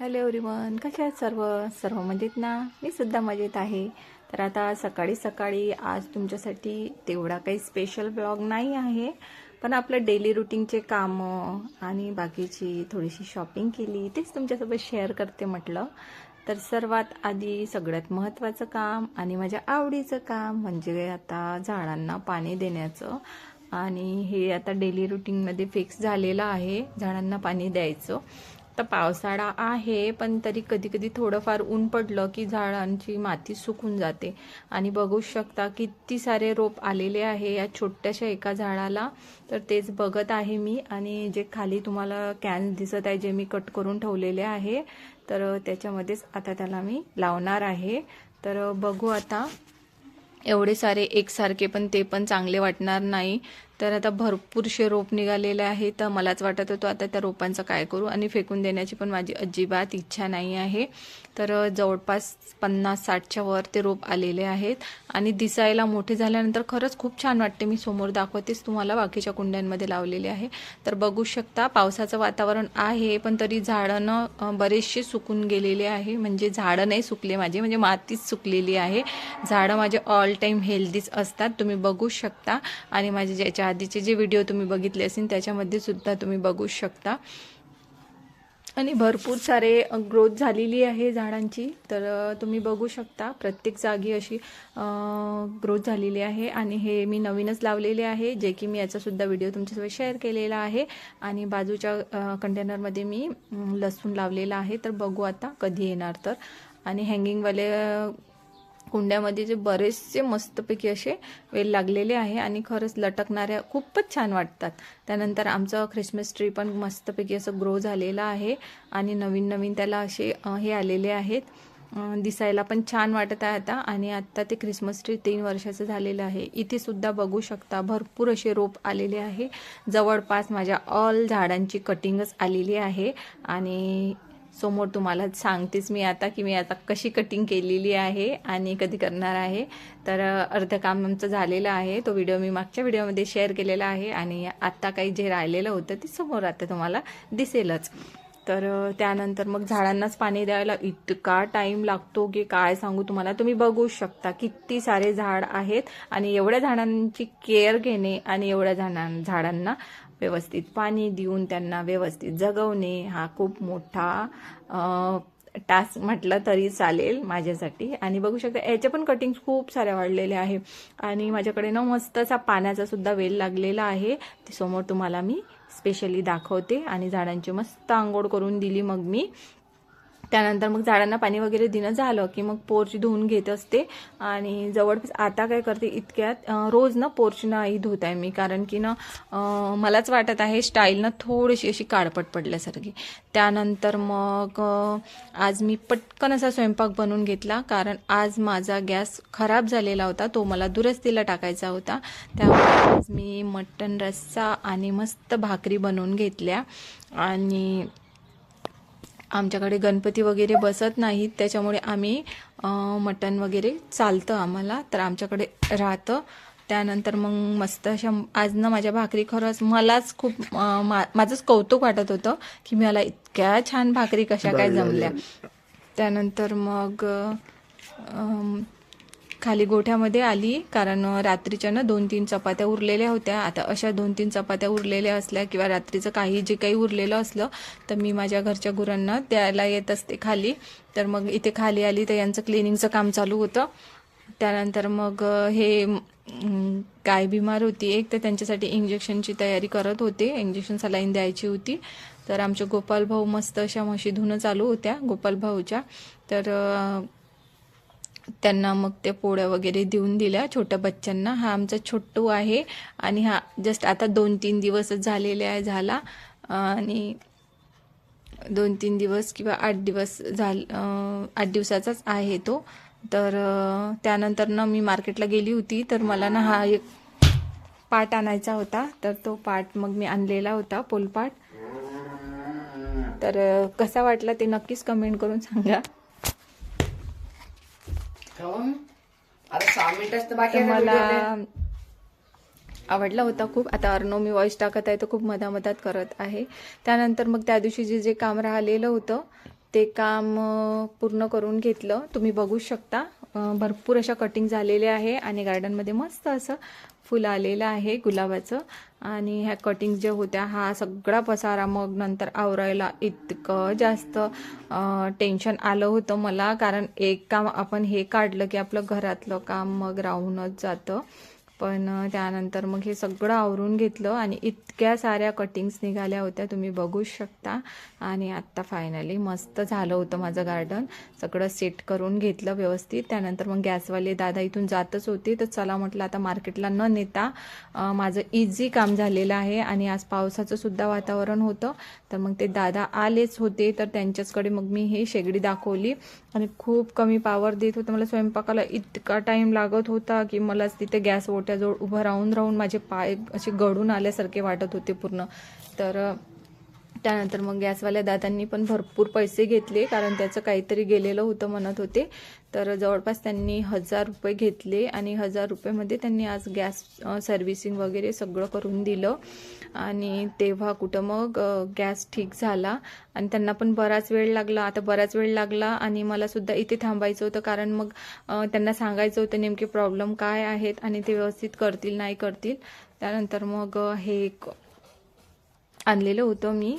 Hello everyone कसे आहेत सर्व? सर्व मजेत ना? मी सुद्धा मजेत आहे. तर आता सकाळी सकाळी आज तुमच्यासाठी तेवढा काही स्पेशल ब्लॉग नाही आहे पण आपलं डेली रुटीनचे कामं आणि बाकीची थोडीशी शॉपिंग केली तेच तुमच्यासोबत शेअर करते म्हटलं. तर सर्वात आधी सगळ्यात महत्त्वाचं काम आणि माझ्या आवडीचं काम म्हणजे आता झाडांना पाणी देण्याचं. आणि हे आता डेली रुटीनमध्ये फिक्स झालेलं आहे झाडांना पाणी द्यायचं. तर पावसाळा आहे पण तरी कधी कधी थोडंफार ऊन पडलं की झाडांची माती सुकून जाते. आणि बघू शकता किती सारे रोप आलेले आहे या छोट्याशा एका झाडाला. तर तेच बघत आहे मी. आणि जे खाली तुम्हाला कॅन दिसत आहे जे मी कट करून ठेवलेले आहे तर त्याच्यामध्येच आता त्याला मी लावणार आहे. तर बघू आता. एवढे सारे एकसारखे पण ते पण चांगले वाटणार नाही. तर आता भरपूरशे रोप निघालेले आहे तर मलाच वाटत होतं आता त्या रोपांचं काय करू? आणि फेकून देण्याची पण माझी अजिबात इच्छा नाही आहे. तर जवळपास पन्नास साठच्या वर ते रोप आलेले आहेत. आणि दिसायला मोठे झाल्यानंतर खरंच खूप छान वाटते. मी समोर दाखवतेच तुम्हाला. बाकीच्या कुंड्यांमध्ये लावलेले आहे. तर बघू शकता पावसाचं वातावरण आहे पण तरी झाडं बरेचसे सुकून गेलेले आहे. म्हणजे झाडं नाही सुकले माझे म्हणजे मातीच सुकलेली आहे. झाडं माझे ऑल टाईम हेल्दीच असतात. तुम्ही बघू शकता. आणि माझे ज्याच्या आधीचे जे व्हिडिओ तुम्ही बघितले असतील त्याच्यामध्ये सुद्धा तुम्ही बघू शकता. आणि भरपूर सारे ग्रोथ झालेली आहे झाडांची. तर तुम्ही बघू शकता प्रत्येक जागी अशी ग्रोथ झालेली आहे. आणि हे मी नवीनच लावलेले आहे जे की मी याचासुद्धा व्हिडिओ तुमच्यासोबत शेअर केलेला आहे. आणि बाजूच्या कंटेनरमध्ये मी लसूण लावलेला आहे. तर बघू आता कधी येणार तर. आणि हँगिंगवाले कुंड्यामध्ये जे बरेचसे मस्तपैकी असे वेल लागलेले आहे आणि खरंच लटकणाऱ्या खूपच छान वाटतात. त्यानंतर आमचं ख्रिसमस ट्री पण मस्तपैकी असं ग्रो झालेलं आहे आणि नवीन नवीन त्याला असे हे आलेले आहेत. दिसायला पण छान वाटत आहे आता आणि आत्ता ते ख्रिसमस ट्री तीन वर्षाचं झालेलं आहे. इथे सुद्धा बघू शकता भरपूर असे रोप आलेले आहे. जवळपास माझ्या ऑल झाडांची कटिंगच आलेली आहे आणि समोर तुम्हाला सांगतेच मी आता की मी आता कशी कटिंग केलेली आहे आणि कधी करणार आहे. तर अर्ध काम आमचं झालेलं आहे. तो व्हिडिओ मी मागच्या व्हिडिओमध्ये शेअर केलेला आहे आणि आत्ता काही जे राहिलेलं होतं ते समोर आता तुम्हाला दिसेलच. तर त्यानंतर मग झाडांनाच पाणी द्यायला इतका टाईम लागतो की काय सांगू तुम्हाला? तुम्ही बघू शकता किती सारे झाड आहेत आणि एवढ्या झाडांची केअर घेणे आणि एवढ्या झाडां झाडांना व्यवस्थित पाणी देऊन त्यांना व्यवस्थित जगवणे हा खूप मोठा टास्क म्हटलं तरी चालेल माझ्यासाठी. आणि बघू शकता याचे पण कटिंग खूप साऱ्या वाढलेल्या आहे. आणि माझ्याकडे ना मस्त असा पाण्याचा सुद्धा वेल लागलेला आहे. ते समोर तुम्हाला मी स्पेशली दाखवते. आणि झाडांची मस्त आंघोळ करून दिली मग मी. त्यानंतर मग झाडांना पाणी वगैरे देणं झालं की मग पोर्च धुवून घेत असते. आणि जवळपास आता काय करते इतक्यात रोज ना पोर्च नाही धुत आहे मी. कारण की ना मलाच वाटत आहे स्टाईल ना थोडीशी अशी काळपट पडल्यासारखी. त्यानंतर मग आज मी पटकन असा स्वयंपाक बनवून घेतला. कारण आज माझा गॅस खराब झालेला होता. तो मला दुरस्तीला टाकायचा होता. त्यामुळे आज मी मटन रस्सा आणि मस्त भाकरी बनवून घेतल्या. आणि आमच्याकडे गणपती वगैरे बसत नाहीत त्याच्यामुळे आम्ही मटण वगैरे चालतं आम्हाला. तर आमच्याकडे राहतं. त्यानंतर मग मस्त अशा आज ना माझ्या भाकरी खरंच मलाच खूप मा माझंच कौतुक वाटत होतं की मला इतक्या छान भाकरी कशा काय जमल्या. त्यानंतर मग खाली गोठ्यामध्ये आली कारण रात्रीच्या ना दोन तीन चपात्या उरलेल्या होत्या. आता अशा दोन तीन चपात्या उरलेल्या असल्या किंवा रात्रीचं काही जे काही उरलेलं असलं तर मी माझ्या घरच्या गुरांना द्यायला येत असते खाली. तर मग इथे खाली आली तर यांचं क्लिनिंगचं काम चालू होतं. त्यानंतर मग हे गाय बिमार होती एक तर त्यांच्यासाठी इंजेक्शनची तयारी करत होते. इंजेक्शन सलाईन द्यायची होती. तर आमचे गोपाल भाऊ मस्त अशा म्हशी धुणं चालू होत्या गोपाल भाऊच्या तर त्यांना मग त्या पोळ्या वगैरे देऊन दिल्या छोट्या बच्चांना हा आमचा छोटू आहे आणि हा जस्ट आता दोन तीन दिवसच झालेले आहे झाला. आणि दोन तीन दिवस किंवा आठ दिवस झाल आठ दिवसाचाच आहे तो. तर त्यानंतर ना मी मार्केटला गेली होती. तर मला ना हा एक पाट आणायचा होता. तर तो पाट मग मी आणलेला होता पोलपाट. तर कसा वाटला ते नक्कीच कमेंट करून सांगा. काहून आता सहा मिनिटच तर बाकी तर आहे ना मला. आवडला होता खूप. आता अर्नो मी वॉइस टाकत आहे तर खूप मधामधात करत आहे. त्यानंतर मग त्या दिवशी जे जे काम राहिलेलं होतं ते काम पूर्ण करून घेतलं. तुम्ही बघू शकता. भरपूर अशा कटिंग झालेल्या आहे आणि गार्डनमध्ये मस्त असं फुलं आलेलं आहे गुलाबाचं. आणि ह्या कटिंग ज्या होत्या हा सगळा पसारा मग नंतर आवरायला इतकं जास्त टेन्शन आलं होतं मला. कारण एक काम आपण हे काढलं की आपलं घरातलं काम मग राहूनच जातं. पण त्यानंतर मग हे सगळं आवरून घेतलं आणि इतक्या साऱ्या कटिंग्स निघाल्या होत्या तुम्ही बघू शकता. आणि आत्ता फायनली मस्त झालं होतं माझं गार्डन सगळं सेट करून घेतलं व्यवस्थित. त्यानंतर मग गॅसवाले दादा इथून जातच होते. तर चला म्हटलं आता मार्केटला न नेता माझं इझी काम झालेलं आहे. आणि आज पावसाचं सुद्धा वातावरण होतं. तर मग ते दादा आलेच होते. तर त्यांच्याचकडे मग मी हे शेगडी दाखवली. आणि खूप कमी पावर देत होतं. मला स्वयंपाकाला इतका टाईम लागत होता की मला तिथे गॅस गोट्याजवळ उभं राहून राहून माझे पाय असे गळून आल्यासारखे वाटत होते पूर्ण. तर त्यानंतर मग गॅसवाल्या दादांनी पण भरपूर पैसे घेतले कारण त्याचं काहीतरी गेलेलं होतं म्हणत होते. तर जवळपास त्यांनी हजार रुपये घेतले आणि हजार रुपयेमध्ये त्यांनी आज गॅस सर्व्हिसिंग वगैरे सगळं करून दिलं. आणि तेव्हा कुठं मग गॅस ठीक झाला. आणि त्यांना पण बराच वेळ लागला. आता बराच वेळ लागला आणि मला सुद्धा इथे थांबायचं होतं कारण मग त्यांना सांगायचं होतं नेमके प्रॉब्लेम काय आहेत आणि ते व्यवस्थित करतील नाही करतील. त्यानंतर मग हे एक आणलेलं होतं मी.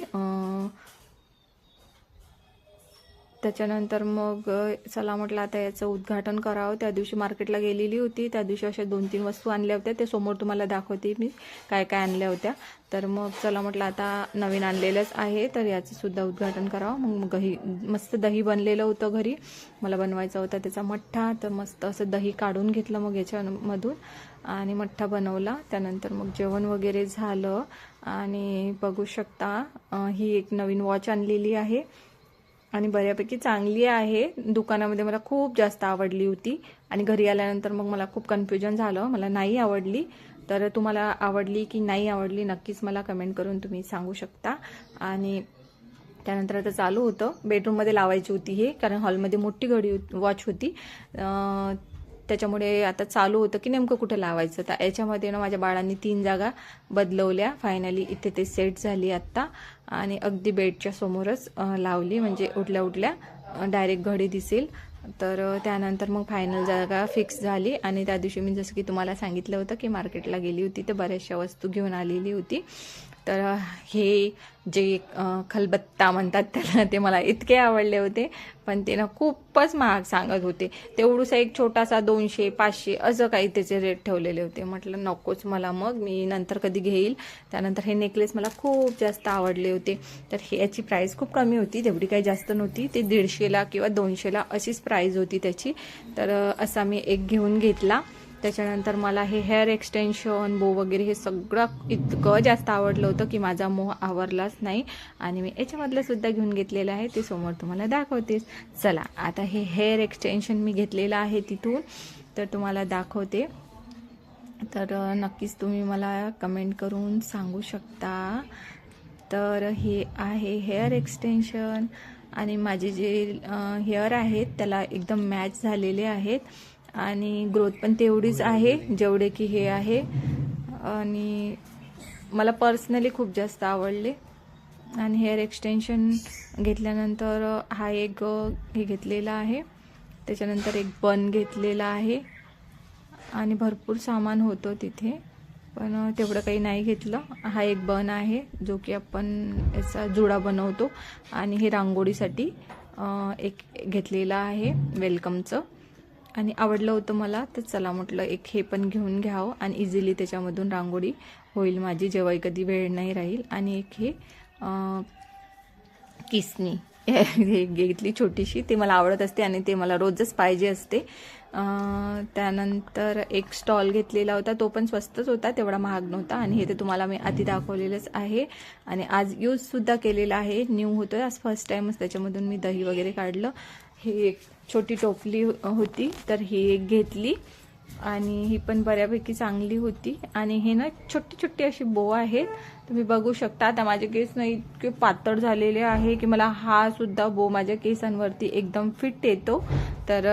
त्याच्यानंतर मग चला म्हटलं आता याचं उद्घाटन करावं. त्या दिवशी मार्केटला गेलेली होती. त्या दिवशी अशा दोन तीन वस्तू आणल्या होत्या. ते समोर तुम्हाला दाखवते मी काय काय आणल्या होत्या. तर मग चला म्हटलं आता नवीन आणलेलंच आहे. तर याचंसुद्धा उद्घाटन करावं. मग दही मस्त दही बनलेलं होतं घरी. मला बनवायचा होता त्याचा मठ्ठा. तर मस्त असं दही काढून घेतलं मग याच्यामधून आणि मठ्ठा बनवला. त्यानंतर मग जेवण वगैरे झालं. आणि बघू शकता ही एक नवीन वॉच आणलेली आहे. आणि बऱ्यापैकी चांगली आहे. दुकानामध्ये मला खूप जास्त आवडली होती. आणि घरी आल्यानंतर मग मला खूप कन्फ्युजन झालं. मला नाही आवडली. तर तुम्हाला आवडली की नाही आवडली नक्कीच मला कमेंट करून तुम्ही सांगू शकता. आणि त्यानंतर आता चालू होतं. बेडरूममध्ये लावायची होती हे कारण हॉलमध्ये मोठी घडी वॉच होती. त्याच्यामुळे आता चालू होतं की नेमकं कुठं लावायचं. तर याच्यामध्ये ना माझ्या बाळांनी तीन जागा बदलवल्या. फायनली इथे ते सेट झाली आत्ता. आणि अगदी बेडच्या समोरच लावली. म्हणजे उठल्या उठल्या डायरेक्ट घडी दिसेल. तर त्यानंतर मग फायनल जागा फिक्स झाली. आणि त्या दिवशी मी जसं की तुम्हाला सांगितलं होतं की मार्केटला गेली होती तर बऱ्याचशा वस्तू घेऊन आलेली होती. तर हे जे खलबत्ता म्हणतात त्याला ते मला इतके आवडले होते. पण ते ना खूपच महाग सांगत होते. तेवढूसा एक छोटासा दोनशे पाचशे असं काही त्याचे रेट ठेवलेले होते. म्हटलं नकोच मला मग मी नंतर कधी घेईल. त्यानंतर हे नेकलेस मला खूप जास्त आवडले होते. तर हे याची प्राईस खूप कमी होती. तेवढी काही जास्त नव्हती. ते दीडशेला किंवा दोनशेला अशीच प्राईज होती त्याची. तर असा मी एक घेऊन घेतला. त्याच्यानंतर मला हे हेअर एक्सटेन्शन बो वगैरे हे सगळं इतकं जास्त आवडलं होतं की माझा मोह आवरलाच नाही. आणि मी याच्यामधलं सुद्धा घेऊन घेतलेलं आहे ते समोर तुम्हाला दाखवतेस चला आता हे हेअर एक्सटेन्शन मी घेतलेलं आहे तिथून तर तुम्हाला दाखवते. तर नक्कीच तुम्ही मला कमेंट करून सांगू शकता. तर हे आहे हेअर एक्सटेन्शन आणि माझे जे हेअर आहेत त्याला एकदम मॅच झालेले आहेत. आणि ग्रोथ पण तेवढीच आहे जेवढे की हे आहे. आणि मला पर्सनली खूप जास्त आवडले. आणि हेअर एक्सटेन्शन घेतल्यानंतर हा एक हे घेतलेला आहे. त्याच्यानंतर एक बन घेतलेला आहे. आणि भरपूर सामान होतं तिथे. पण तेवढं काही नाही घेतलं. हा एक बन आहे जो की आपण याचा जुडा बनवतो. आणि हे रांगोळीसाठी एक घेतलेलं आहे वेलकमचं. आणि आवडलं होतं मला तर चला म्हटलं एक हे पण घेऊन घ्यावं आणि इझिली त्याच्यामधून रांगोळी होईल माझी जेव्हाही कधी वेळ नाही राहील. आणि एक हे किसनी. हे घेतली छोटीशी ती मला आवडत असते आणि ते मला रोजच पाहिजे असते. त्यानंतर एक स्टॉल घेतलेला होता तो पण स्वस्तच होता तेवढा महाग नव्हता आणि हे ते तुम्हाला मी आधी दाखवलेलंच आहे. आणि आज यूजसुद्धा केलेला आहे. न्यू होतो आज फर्स्ट टाईमच त्याच्यामधून मी दही वगैरे काढलं. ही एक छोटी टोपली हो- होती तर ही एक घेतली. आणि ही पण बऱ्यापैकी चांगली होती. आणि हे ना छोटी छोटी अशी बो आहेत. तुम्ही बघू शकता आता माझे केस ना इतके पातळ झालेले आहे की मला हा सुद्धा बो माझ्या केसांवरती एकदम फिट येतो. तर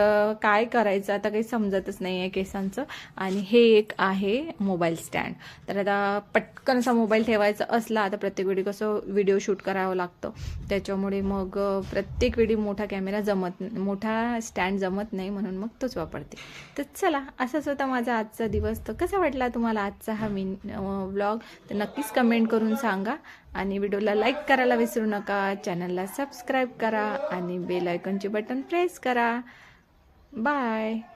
काय करायचं? आता काही समजतच नाही आहे केसांचं. आणि हे एक आहे मोबाईल स्टँड. तर आता पटकन असा मोबाईल ठेवायचा असला तर प्रत्येक वेळी कसं व्हिडिओ शूट करावं लागतं. त्याच्यामुळे मग प्रत्येक वेळी मोठा कॅमेरा जमत मोठा स्टँड जमत नाही म्हणून मग तोच वापरते. तर चला असाच होता माझा आजचा दिवस. तर कसा वाटला तुम्हाला आजचा हा मिन व्लॉग तर नक्कीच कमेंट करून सांगा. आणि व्हिडिओला लाईक करायला विसरू नका. चॅनलला सबस्क्राईब करा. आणि बेल आयकॉनचे बटन प्रेस करा. Bye.